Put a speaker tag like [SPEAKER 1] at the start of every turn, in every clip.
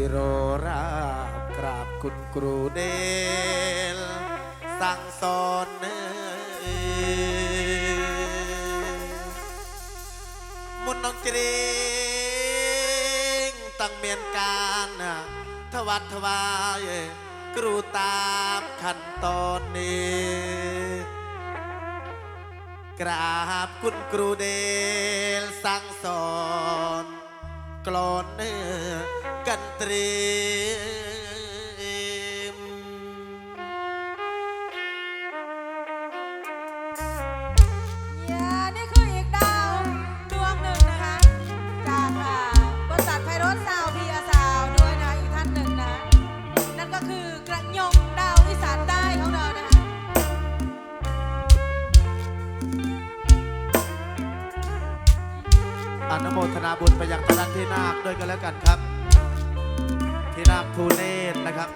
[SPEAKER 1] สิโรราบกราบคุณครูเดล สั่งสอนเอ่ยมุนน้องจริงตั้งเมียนการทวัดทวายครูตามขั้นตอนนี้ กราบคุณครูเดลสั่งสอนกลอนเนื้อ กันเตรียม
[SPEAKER 2] เย้นี่คืออีกดาวดวงหนึ่งนะคะ จากอ่าบริษัทไพโรสซาวพีอาซาวด้วยนะคะอีกท่านหนึ่งนะ นั่นก็คือกระยงดาวอีสานใต้ของเรานะคะ
[SPEAKER 1] อนุโมทนาบุญไปยังพระพี่นาคด้วยกันแล้วกันครับ ทูเลศนะครับ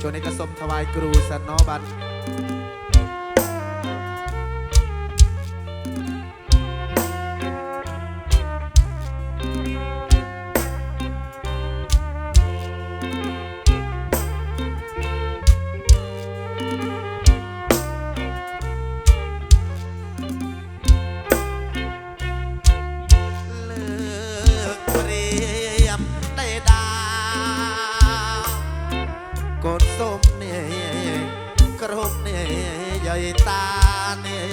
[SPEAKER 1] ช่วงนี้ก็สมทวายครูสันนอบันเกดส้มเนี่ยกรบเนี่ยใหญ่ตาเนี่ย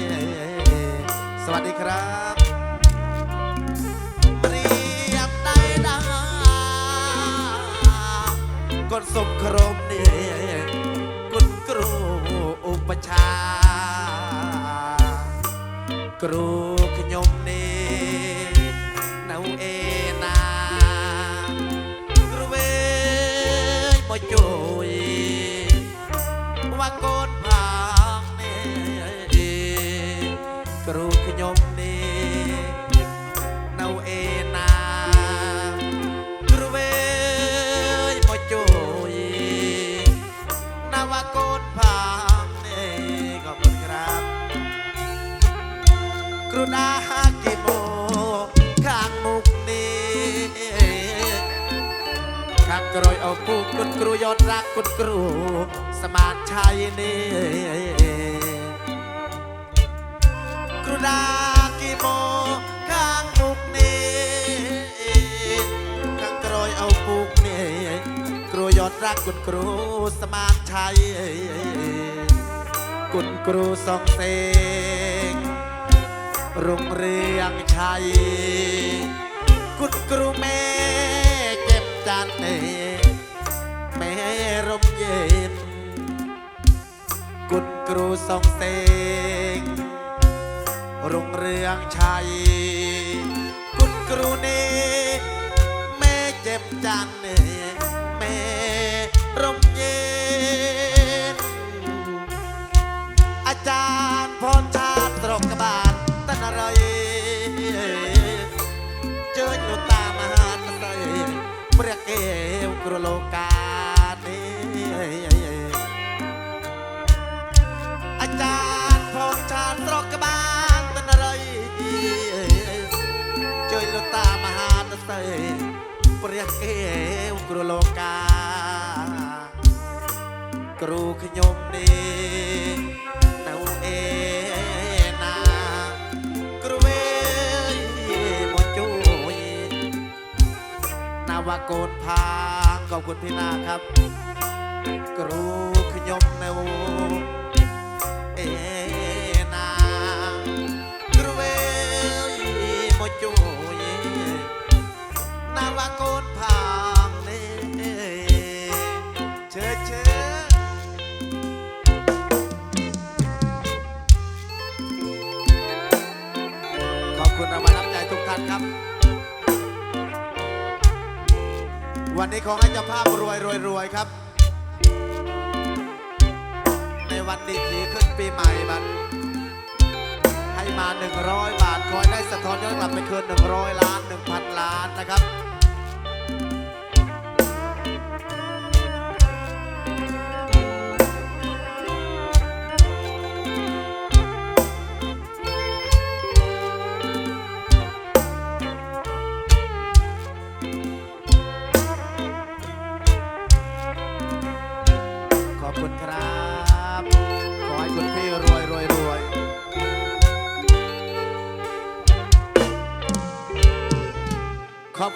[SPEAKER 1] สวัสดีครับเปรียมได้ดาวกดส้มกรบเนี่ยคุ ថាកូនប្រាងនេះគ្រូខ្ញុំនេះនៅអេណាគ្រូវេយមកជួយណាវកូនប្រាងនេះក៏មិនក្រាបគ្រូណាគីមខាងមុខនេះខាងក្រោយអពុកគុណគ្រូយត់រាកគុណគ្រូ อยเอาปูคุณครูยอดรักคุณครู สมานชัยนี่กรุณากิโมข้างมุกนี้ข้างกรอยเอาปูกนี่ครูยอดรักคุณครูสมานชัยคุณครูสองเสง โรงเรียงชัย คุณครูแม่เก็บจันเนแม่ร่มเย็น ครูสองเสงรุ่งเรืองชัย คุณครูเนแม่เจ็บจันเน วกรุโลกา ครูขยมนี่เนาเอนาครูเวยมจุยนาวาโกนพางขอบคุณพี่นาครับ ครูขยมเนาเอนาครูเวยม ន คุณรางวัลน้ำใจทุกท่านครับ วันนี้ขอให้เจ้าภาพรวยรวยรวยครับ ในวันดีทีขึ้นปีใหม่บันให้มา 100 บาทคอยได้สะท้อนย้อนกลับไปคืน100 ล้าน 1,000 ล้านนะครับ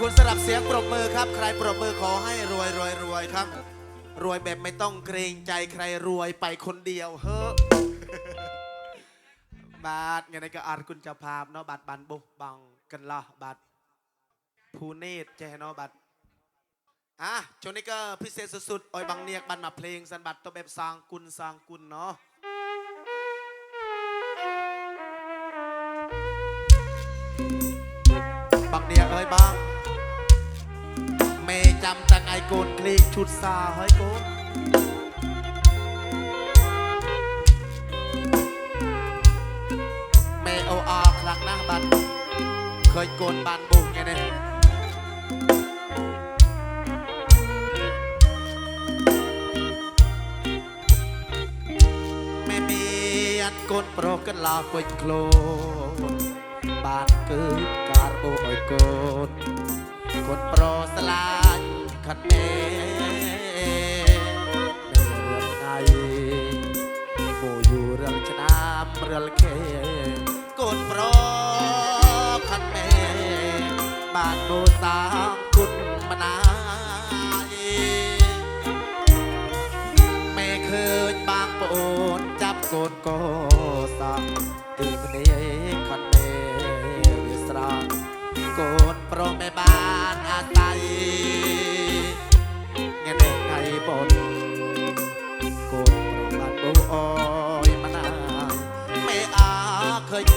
[SPEAKER 1] คุณสำหรับเสียงปรบมือครับ ใครปรบมือขอให้รวยรวยรวยครับ รวยแบบไม่ต้องเกรงใจใครรวยไปคนเดียวเฮ้อบาทไงในก็อาร์คุณจะภาเนาะบาทบันบุกบังกันละบาทภูเนตรเจเนาะบาทอะช่วงนี้ก็พิเศษสุดๆ ออยบังเนียกบันมาเพลงสันบัตตัวแบบสร้างกุลสร้างกุลเนาะบังเนียกเอ้ยบัง ហើយកូនក្លេកឈុតសាហើយកូនមេអូអខ្លាំងណាស់បាទឃើញកូនបានបុះថ្ងៃនេះមេមានកូនប្រុសកន្លងពេញខ្លួនបានគឺការបុះឲ្យកូនកូនប្រុសស្លា คลนบานเกิดการโบอยโกนโกนโปรสลายขัดเมไรื่องไงโบอยู่เรื่องชนาเรื่องเคกนโปรคันแม่บ้านโบสามคุณมานาไม่เคยบางปนจับโกนโกสังตึกนี้คันแม่วิสราโกนโปรแม่บ้านอาศัย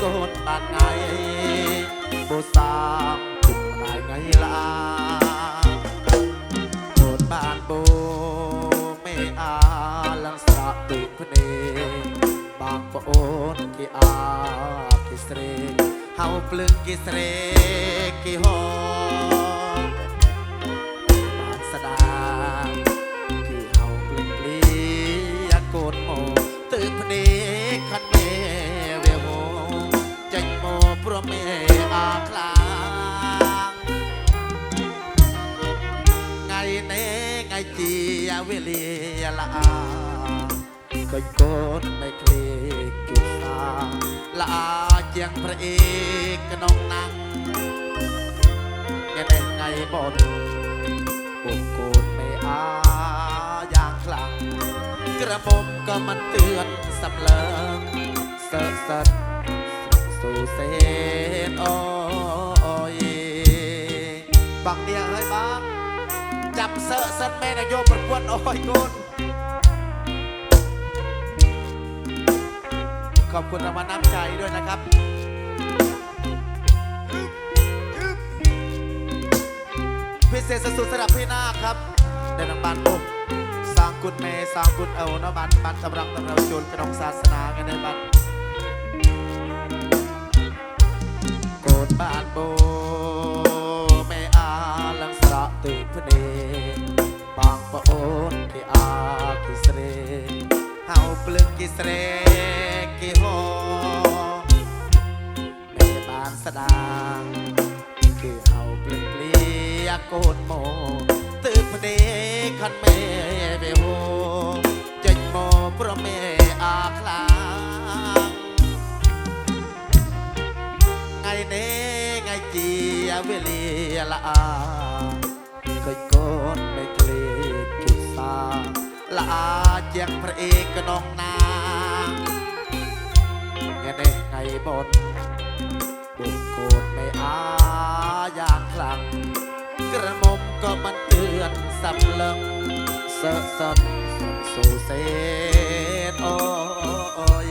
[SPEAKER 1] សូត្របាត់ថ្ងៃបុសាគុំម្ដាយថ្ងៃឡាសូត្របានបូមេអាលងស្រាប់ពីភ្នេបងប្អូនគេអាគេស្រីហៅភ្លឹងគេស្រីគេហោ ระผมก็มันเตือนสำเริงเสอะสัดสู่เซนโอยบังเดียเฮ้ยบังจับเสอะสัดแม่นายโยประกวดโอ้ยกุนขอบคุณรางวัลน้ำใจด้วยนะครับพิเศษสุดสำหรับพี่นาครับในนำบานโอ้สร้างกุญเมสร้างกุญเอาเนาะบันบันตำรังบันโกดบานโบไม่อาลังสระตื่นพเนบางปะโอ ងគុណមេសងគុណអូនបានបានសម្រាប់តម្រូវជូនក្នុងសាសនាថ្ងៃនេះបាទកូនបានបូមេអាលឹងស្រក់ទិព្វនេបងប្អូនគេអាគេស្រេហៅភ្លឹកគេស្រេគេហោមេបានស្ដាងគេហៅភ្លឹកភ្លៀកូនមក ទេខាត់មេវាហូចេញមកប្រមេអាខ្លាថ្ងៃនេះថ្ងៃជាវេលាល្អឃើញកូនមេឃ្លីគេសាល្អជាងព្រះឯកក្នុងណាថ្ងៃនេះថ្ងៃបុណ្យបុណ្យកូនមេអាយ៉ាងខ្លាំងក្រមុំ ก็มันเตือนสำเลิงเสะสัดสู่เสดโอย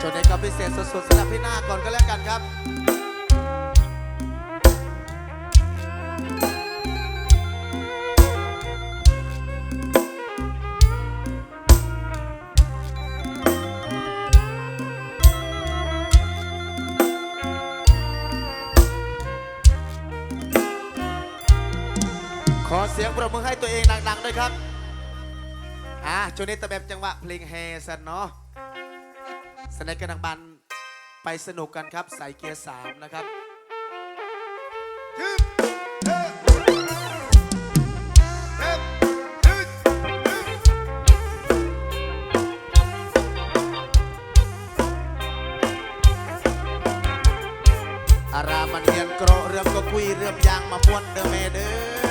[SPEAKER 1] จดในกับพิเศษสุดๆสำหรับพี่หน้าก่อนก็แล้วกันครับังด้วยครับ อ่าช่วงนี้ตะแบบจังหวะเพลงแฮสันเนาะสน็คกันทางบันไปสนุกกันครับ ใส่เกียร์สามนะครับอารามันเรียนโกรเรื่องก็คุยเรื่องยางมาพวนเดอเมเดอ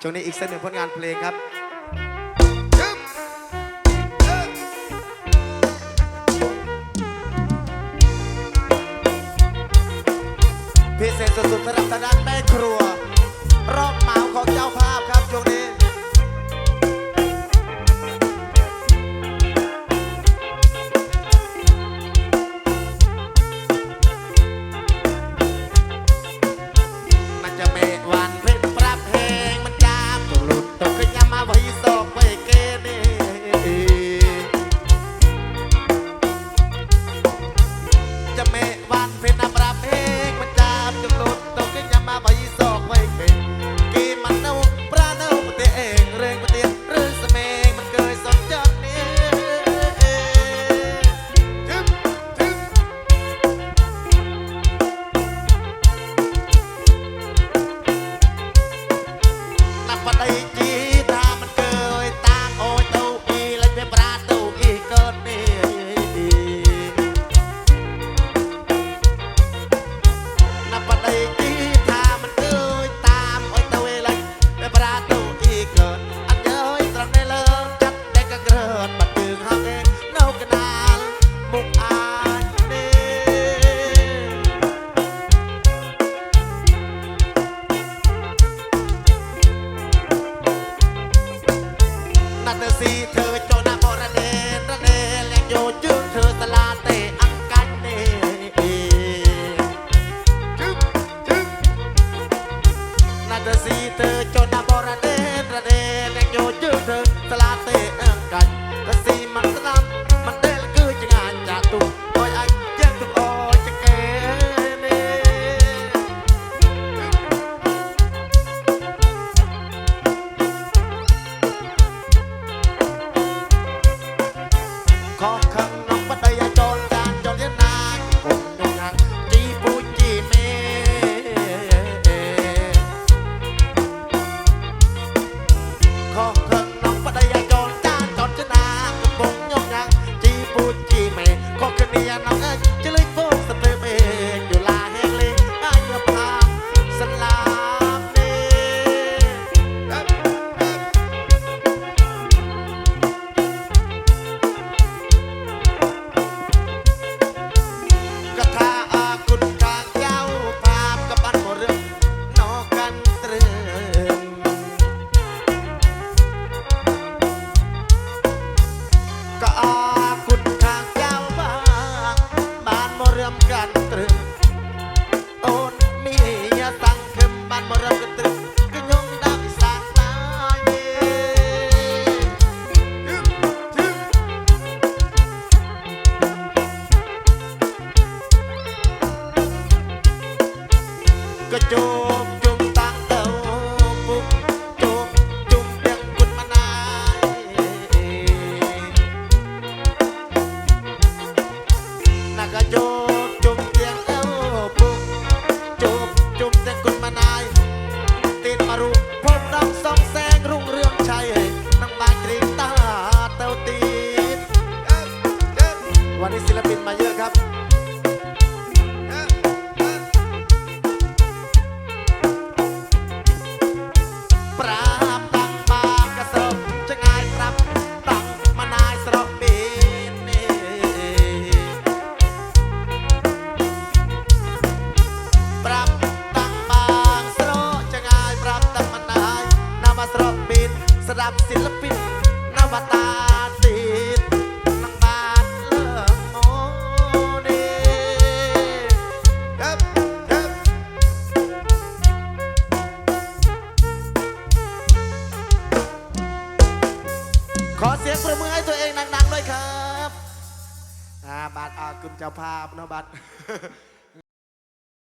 [SPEAKER 1] ช่วงนี้อีกเสักหนึ่งผลงานเพลงครับพิเศษสุดๆสำหรับทางด้านแม่ครัวรอบ